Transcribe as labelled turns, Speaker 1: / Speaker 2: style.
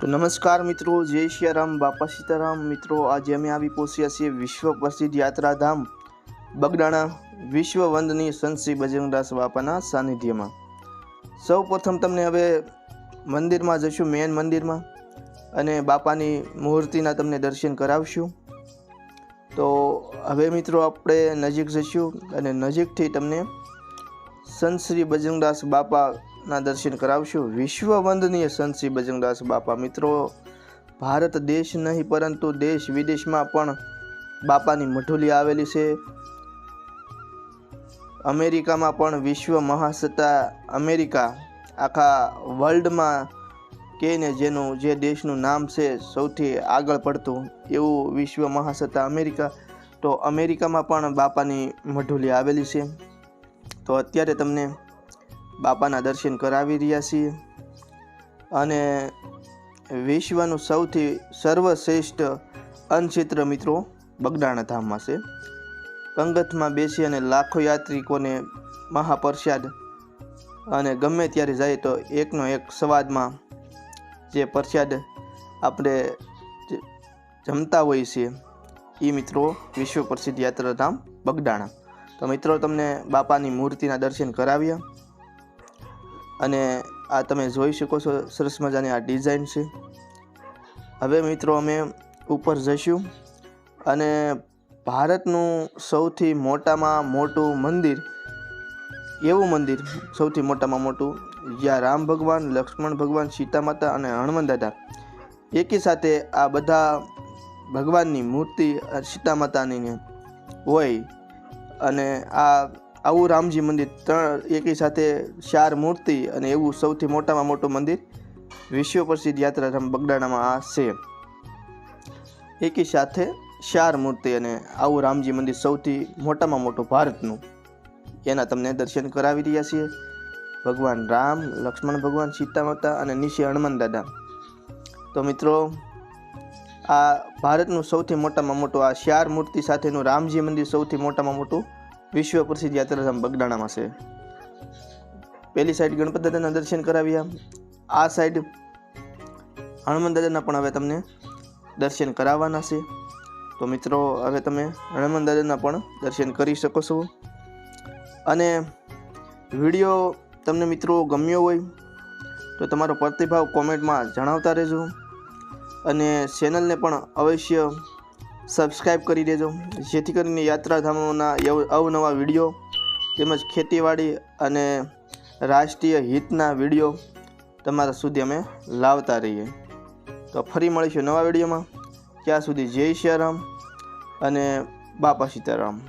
Speaker 1: તો નમસ્કાર મિત્રો, જય સિયારામ બાપા સીતારામ. મિત્રો, આજે અમે આવી પહોંચ્યા છીએ વિશ્વ પ્રસિદ્ધ યાત્રાધામ બગડાણા વિશ્વ વંદની સંત શ્રી બજરંગદાસ બાપાના સાનિધ્યમાં. સૌ પ્રથમ તમને હવે મંદિરમાં જશું મેન મંદિરમાં, અને બાપાની મૂર્તિના તમને દર્શન કરાવશું. તો હવે મિત્રો આપણે નજીક જશું અને નજીકથી તમને સંત શ્રી બજરંગદાસ બાપાના દર્શન કરાવશું. વિશ્વ વંદનીય સંત બજરંગદાસ બાપા. મિત્રો, ભારત દેશ નહીં, પરંતુ દેશ વિદેશમાં પણ બાપાની મઢુલી આવેલી છે. અમેરિકામાં પણ વિશ્વ મહાસત્તા અમેરિકા આખા વર્લ્ડમાં કહીને જેનું, જે દેશનું નામ છે, સૌથી આગળ પડતું એવું વિશ્વ મહાસત્તા અમેરિકા. તો અમેરિકામાં પણ બાપાની મઢુલી આવેલી છે. તો અત્યારે તમને બાપાના દર્શન કરાવી રહ્યા છીએ. અને વિશ્વનું સૌથી સર્વશ્રેષ્ઠ અનક્ષેત્ર મિત્રો બગડાણા ધામમાં છે. કંગતમાં બેસી અને લાખો યાત્રિકોને મહાપ્રસાદ અને ગમે ત્યારે જાય તો એકનો એક સ્વાદમાં જે પ્રસાદ આપણે જમતા હોઈએ છીએ એ મિત્રો વિશ્વ પ્રસિદ્ધ યાત્રાધામ બગડાણા તો મિત્રો, તમને બાપાની મૂર્તિના દર્શન કરાવ્યા. અને આ તમે જોઈ શકો છો, સરસ મજાની આ ડિઝાઇન છે. હવે મિત્રો અમે ઉપર જઈશું અને ભારતનું સૌથી મોટામાં મોટું મંદિર એવું મંદિર, સૌથી મોટામાં મોટું, જ્યાં રામ ભગવાન, લક્ષ્મણ ભગવાન, સીતા માતા અને હનુમાન દાદા એકી સાથે આ બધા ભગવાનની મૂર્તિ, સીતા માતાની હોય અને આ આવું રામજી મંદિર ત્રણ એકી સાથે ચાર મૂર્તિ અને એવું સૌથી મોટામાં મોટું મંદિર વિશ્વ પ્રસિદ્ધ યાત્રાધામ બગડાણામાં આ છે એકી સાથે ચાર મૂર્તિ અને આવું રામજી મંદિર સૌથી મોટામાં મોટું ભારતનું. એના તમને દર્શન કરાવી રહ્યા છીએ. ભગવાન રામ, લક્ષ્મણ ભગવાન, સીતા માતા અને નીચે હનુમાન દાદા. તો મિત્રો, આ ભારતનું સૌથી મોટામાં મોટું આ ચાર મૂર્તિ સાથેનું રામજી મંદિર સૌથી મોટામાં મોટું વિશ્વ પ્રસિદ્ધ યાત્રાધામ બગદાણામાં છે. પહેલી સાઈડ ગણપત દાદાના દર્શન કરાવ્યા. આ સાઈડ હનુમાન દાદાના પણ હવે તમને દર્શન કરાવવાના છે. તો મિત્રો, હવે તમે હનુમાન દાદાના પણ દર્શન કરી શકો છો. અને વીડિયો તમને મિત્રો ગમ્યો હોય, તો તમારો પ્રતિભાવ કોમેન્ટમાં જણાવતા રહેજો. અને ચેનલને પણ અવશ્ય સબસ્ક્રાઈબ કરી દેજો. જેથી કરીને યાત્રાધામોના અવનવા વીડિયો તેમજ ખેતીવાડી અને રાષ્ટ્રીય હિતના વીડિયો તમારા સુધી અમે લાવતા રહીએ. તો ફરી મળીશું નવા વિડીયોમાં. ત્યાં સુધી જય શ્રી રામ અને બાપા સીતારામ.